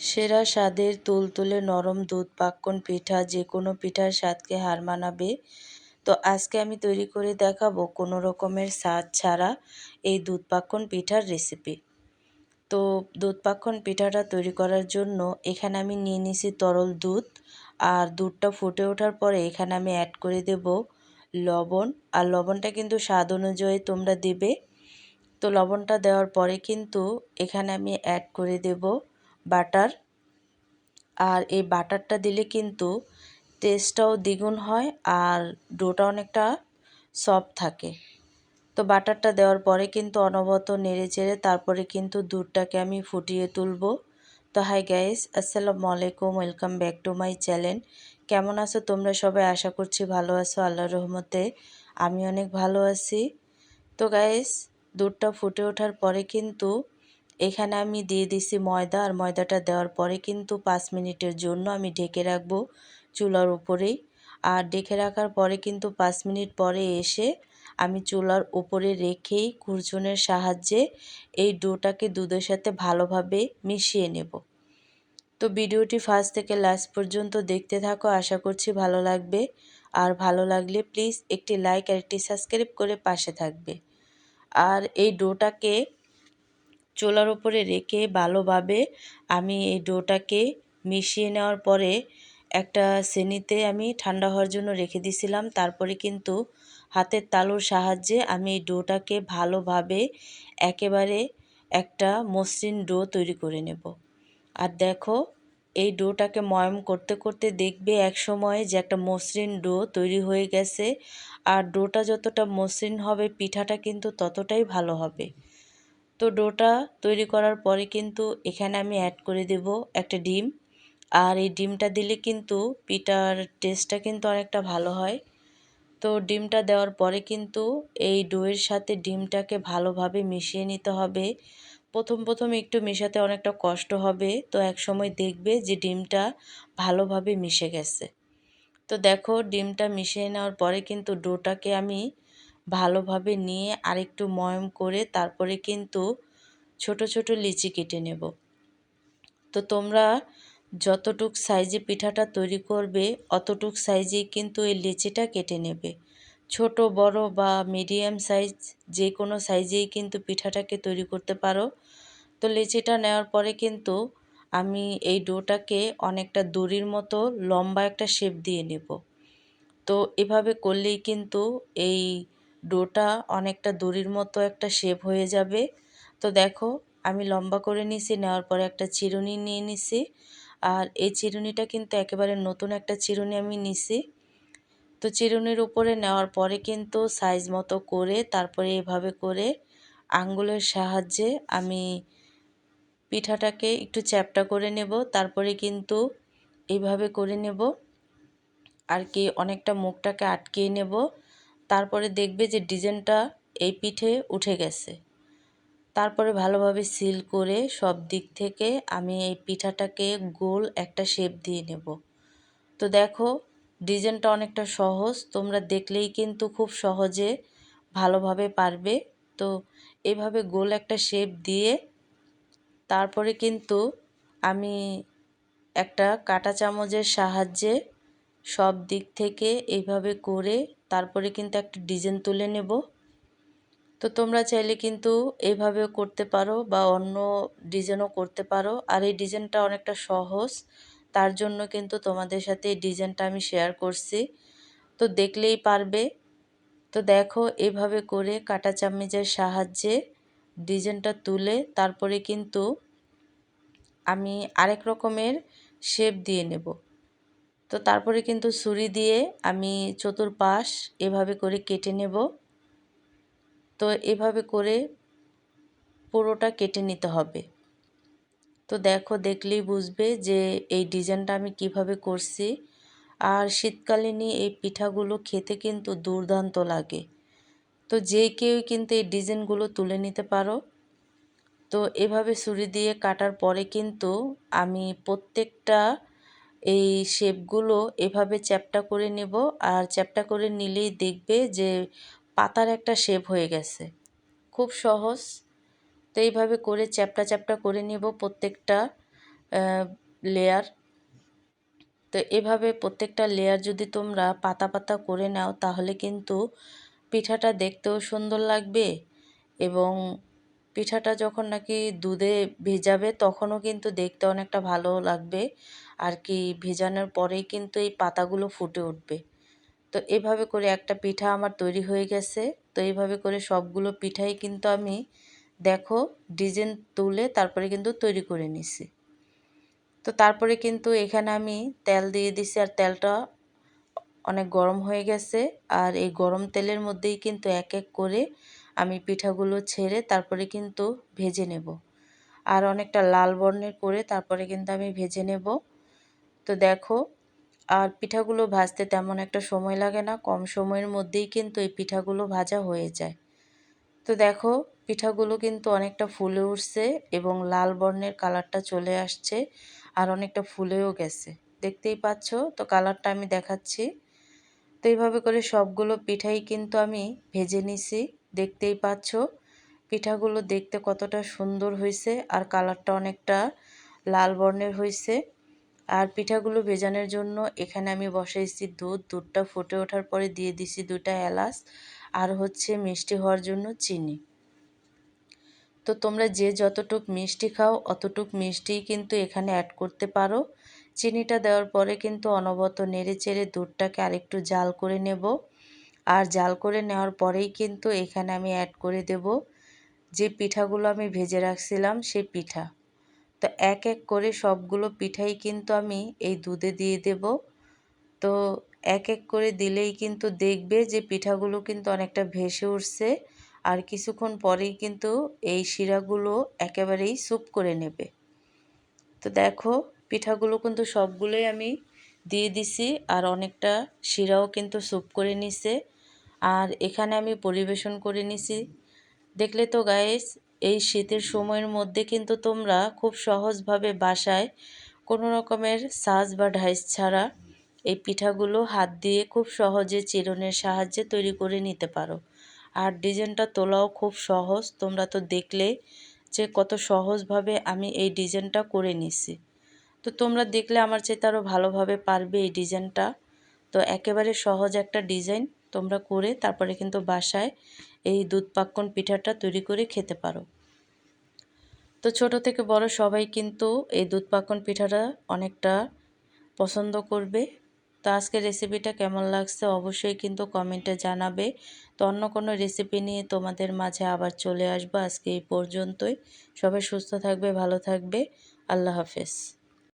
সেরা স্বাদের তুলতুলে নরম দুধ পাক্কন পিঠা, যে কোনো পিঠার স্বাদকে হার মানাবে। তো আজকে আমি তৈরি করে দেখাবো কোনো রকমের স্বাদ ছাড়া এই দুধ পাক্কন পিঠার রেসিপি তো দুধ পাক্কন পিঠাটা তৈরি করার জন্য এখানে আমি নিয়ে নিছি তরল দুধ, আর দুধটা ফুটে ওঠার পরে এখানে আমি অ্যাড করে দেব লবণ, আর লবণটা কিন্তু স্বাদ অনুযায়ী তোমরা দেবে। তো লবণটা দেওয়ার পরে কিন্তু এখানে আমি অ্যাড করে দেব বাটার। আর এই বাটারটা দিলে কিন্তু টেস্টটাও দ্বিগুণ হয় আর ডোটা অনেকটা সফট থাকে। তো বাটারটা দেওয়ার পরে কিন্তু অনবত নেড়ে চেড়ে তারপরে কিন্তু দুধটাকে আমি ফুটিয়ে তুলব। তো হাই গাইস আসসালামু আলাইকুম welcome back to my channel কেমন আছো তোমরা সবাই? আশা করছি ভালো আছো, আল্লাহর রহমতে আমি অনেক ভালো আছি। তো গাইস দুধটা ফুটে ওঠার পরে কিন্তু এখানে আমি দিয়ে দিছি ময়দা আর ময়দাটা দেওয়ার পরে কিন্তু পাঁচ মিনিটের জন্য আমি ঢেকে রাখব চুলার উপরেই। আর ঢেকে রাখার পরে কিন্তু পাঁচ মিনিট পরে এসে আমি চুলার উপরে রেখেই কুরচুনের সাহায্যে এই ডোটাকে দুধের সাথে ভালোভাবে মিশিয়ে নেব। তো ভিডিওটি ফার্স্ট থেকে লাস্ট পর্যন্ত দেখতে থাকো, আশা করছি ভালো লাগবে। আর ভালো লাগলে প্লিজ একটি লাইক আর একটি সাবস্ক্রাইব করে পাশে থাকবে। আর এই ডোটাকে চোলার ওপরে রেখে ভালোভাবে আমি এই ডোটাকে মিশিয়ে নেওয়ার পরে একটা শ্রেণীতে আমি ঠান্ডা হওয়ার জন্য রেখে দিছিলাম তারপরে কিন্তু হাতের তালুর সাহায্যে আমি এই ডোটাকে ভালোভাবে একেবারে একটা মসৃণ ডো তৈরি করে নেব। আর দেখো, এই ডোটাকে ময়ম করতে করতে দেখবে এক সময় যে একটা মসৃণ ডো তৈরি হয়ে গেছে। আর ডোটা যতটা মসৃণ হবে, পিঠাটা কিন্তু ততটাই ভালো হবে। তো ডোটা তৈরি করার পরে কিন্তু এখানে আমি অ্যাড করে দেব একটা ডিম। আর এই ডিমটা দিলে কিন্তু পিঠার টেস্টটা কিন্তু অনেকটা ভালো হয়। তো ডিমটা দেওয়ার পরে কিন্তু এই ডোয়ের সাথে ডিমটাকে ভালোভাবে মিশিয়ে নিতে হবে। প্রথম প্রথম একটু মেশাতে অনেকটা কষ্ট হবে। তো এক সময় দেখবে যে ডিমটা ভালোভাবে মিশে গেছে। তো দেখো, ডিমটা মিশিয়ে নেওয়ার পরে কিন্তু ডোটাকে আমি ভালোভাবে নিয়ে আরেকটু ময়ম করে তারপরে কিন্তু ছোট ছোট লিচি কেটে নেব। তো তোমরা যতটুক সাইজে পিঠাটা তৈরি করবে, অতটুক সাইজেই কিন্তু এই লিচিটা কেটে নেবে। ছোট, বড় বা মিডিয়াম সাইজ যে কোনো সাইজেই কিন্তু পিঠাটাকে তৈরি করতে পারো। তো লিচিটা নেওয়ার পরে কিন্তু আমি এই ডোটাকে অনেকটা দড়ির মতো লম্বা একটা শেপ দিয়ে নেব। তো এভাবে করলেই কিন্তু এই ডোটা অনেকটা দড়ির মতো একটা শেপ হয়ে যাবে। তো দেখো, আমি লম্বা করে নিছি, নেওয়ার পরে একটা চিরুনি নিয়ে নিছি। আর এই চিরুনিটা কিন্তু একেবারে নতুন একটা চিরুনি আমি নিছি। তো চিরুনির উপরে নেওয়ার পরে কিন্তু সাইজ মতো করে, তারপরে এভাবে করে আঙ্গুলের সাহায্যে আমি পিঠাটাকে একটু চ্যাপটা করে নেব। তারপরে কিন্তু এইভাবে করে নেব। আর কি অনেকটা মুখটাকে আটকিয়ে নেব। তারপরে দেখবে যে ডিজাইনটা এই পিঠে উঠে গেছে। তারপরে ভালোভাবে সিল করে সব দিক থেকে আমি এই পিঠাটাকে গোল একটা শেপ দিয়ে নেব। তো দেখো, ডিজাইনটা অনেকটা সহজ, তোমরা দেখলেই কিন্তু খুব সহজে ভালোভাবে পারবে। তো এভাবে গোল একটা শেপ দিয়ে তারপরে কিন্তু আমি একটা কাটা চামচের সাহায্যে সব দিক থেকে এইভাবে করে তারপরে কিন্তু একটা ডিজাইন তুলে নেব। তো তোমরা চাইলে কিন্তু এইভাবেও করতে পারো বা অন্য ডিজাইনও করতে পারো। আর এই ডিজাইনটা অনেকটা সহজ, তার জন্য কিন্তু তোমাদের সাথে এই ডিজাইনটা আমি শেয়ার করছি। তো দেখলেই পারবে। তো দেখো, এভাবে করে কাটা চামচের সাহায্যে ডিজাইনটা তুলে তারপরে কিন্তু আমি আরেক রকমের শেপ দিয়ে নেব। তো তারপরে কিন্তু ছুরি দিয়ে আমি চতুর্পাশ এভাবে করে কেটে নেব। তো এভাবে করে পুরোটা কেটে নিতে হবে। তো দেখো, দেখলেই বুঝবে যে এই ডিজাইনটা আমি কীভাবে করছি। আর শীতকালীনই এই পিঠাগুলো খেতে কিন্তু দুর্দান্ত লাগে। তো যে কেউ কিন্তু এই ডিজাইনগুলো তুলে নিতে পারো। তো এভাবে ছুরি দিয়ে কাটার পরে কিন্তু আমি প্রত্যেকটা এই শেপগুলো এভাবে চ্যাপটা করে নেব আর চ্যাপটা করে নিলেই দেখবে যে পাতার একটা শেপ হয়ে গেছে। খুব সহজ। তো এইভাবে করে চ্যাপটা চ্যাপটা করে নেব প্রত্যেকটা লেয়ার তো এভাবে প্রত্যেকটা লেয়ার যদি তোমরা পাতা পাতা করে নাও তাহলে কিন্তু পিঠাটা দেখতেও সুন্দর লাগবে এবং পিঠাটা যখন নাকি দুধে ভেজাবে, তখনও কিন্তু দেখতে অনেকটা ভালো লাগবে। আর কি ভেজানোর পরেই কিন্তু এই পাতাগুলো ফুটে উঠবে। তো এভাবে করে একটা পিঠা আমার তৈরি হয়ে গেছে। তো এইভাবে করে সবগুলো পিঠাই কিন্তু আমি দেখো ডিজাইন তুলে তারপরে কিন্তু তৈরি করে নিছি। তো তারপরে কিন্তু এখানে আমি তেল দিয়ে দিছি আর তেলটা অনেক গরম হয়ে গেছে। আর এই গরম তেলের মধ্যেই কিন্তু এক এক করে আমি পিঠাগুলো ছেড়ে তারপরে কিন্তু ভেজে নেব। আর অনেকটা লাল বর্ণের করে তারপরে কিন্তু আমি ভেজে নেব। তো দেখো, আর পিঠাগুলো ভাজতে তেমন একটা সময় লাগে না, কম সময়ের মধ্যেই কিন্তু এই পিঠাগুলো ভাজা হয়ে যায়। তো দেখো, পিঠাগুলো কিন্তু অনেকটা ফুলে উঠছে এবং লাল বর্ণের কালারটা চলে আসছে আর অনেকটা ফুলেও গেছে। দেখতেই পাচ্ছ? তো কালারটা আমি দেখাচ্ছি। তো এইভাবে করে সবগুলো পিঠাই কিন্তু আমি ভেজে নিছি। দেখতেই পাচ্ছ। পিঠাগুলো দেখতে কতটা সুন্দর হয়েছে আর কালারটা অনেকটা লাল বর্ণের হয়েছে। আর পিঠাগুলো ভেজানোর জন্য এখানে আমি বসাইছি দুধ। দুধটা ফুটে ওঠার পরে দিয়ে দিছি দুটা এলাচ আর হচ্ছে মিষ্টি হওয়ার জন্য চিনি। তো তোমরা যে যতটুক মিষ্টি খাও অতটুক মিষ্টিই কিন্তু এখানে অ্যাড করতে পারো। চিনিটা দেওয়ার পরে কিন্তু অনবত নেড়ে চেড়ে দুধটাকে আরেকটু জাল করে নেব। আর জাল করে নেওয়ার পরেই কিন্তু এখানে আমি অ্যাড করে দেব যে পিঠাগুলো আমি ভেজে রাখছিলাম সেই পিঠা। তো এক এক করে সবগুলো পিঠাই কিন্তু আমি এই দুধে দিয়ে দেব। তো এক এক করে দিলেই কিন্তু দেখবে যে পিঠাগুলো কিন্তু অনেকটা ভেসে উঠছে আর কিছুক্ষণ পরেই কিন্তু এই শিরাগুলো একেবারেই স্যুপ করে নেবে। তো দেখো পিঠাগুলো কিন্তু সবগুলোই আমি দিয়ে দিছি আর অনেকটা শিরাও কিন্তু স্যুপ করে নিছে। আর এখানে আমি পরিবেশন করে নিছি। দেখলে তো গাইস এই শীতের সময়ের মধ্যে কিন্তু তোমরা খুব সহজভাবে বাসায় কোনো রকমের সাজ বা ঢাইস ছাড়া এই পিঠাগুলো হাত দিয়ে খুব সহজে চিরনের সাহায্যে তৈরি করে নিতে পারো। আর ডিজাইনটা তোলাও খুব সহজ, তোমরা তো দেখলে যে কত সহজভাবে আমি এই ডিজাইনটা করে নিছি। তো তোমরা দেখলে আমার চেয়ে আরও ভালোভাবে পারবে এই ডিজাইনটা। তো একেবারে সহজ একটা ডিজাইন। তোমরা করে তারপরে কিন্তু বাসায় এই দুধ পাক্কন পিঠাটা তৈরি করে খেতে পারো। তো ছোট থেকে বড় সবাই কিন্তু এই দুধ পাক্কন পিঠাটা অনেকটা পছন্দ করবে। তো আজকের রেসিপিটা কেমন লাগছে অবশ্যই কিন্তু কমেন্টে জানাবে। তো অন্য কোনো রেসিপি নিয়ে তোমাদের মাঝে আবার চলে আসব। আজকে এই পর্যন্তই। সবাই সুস্থ থাকবে, ভালো থাকবে। আল্লাহ হাফেজ।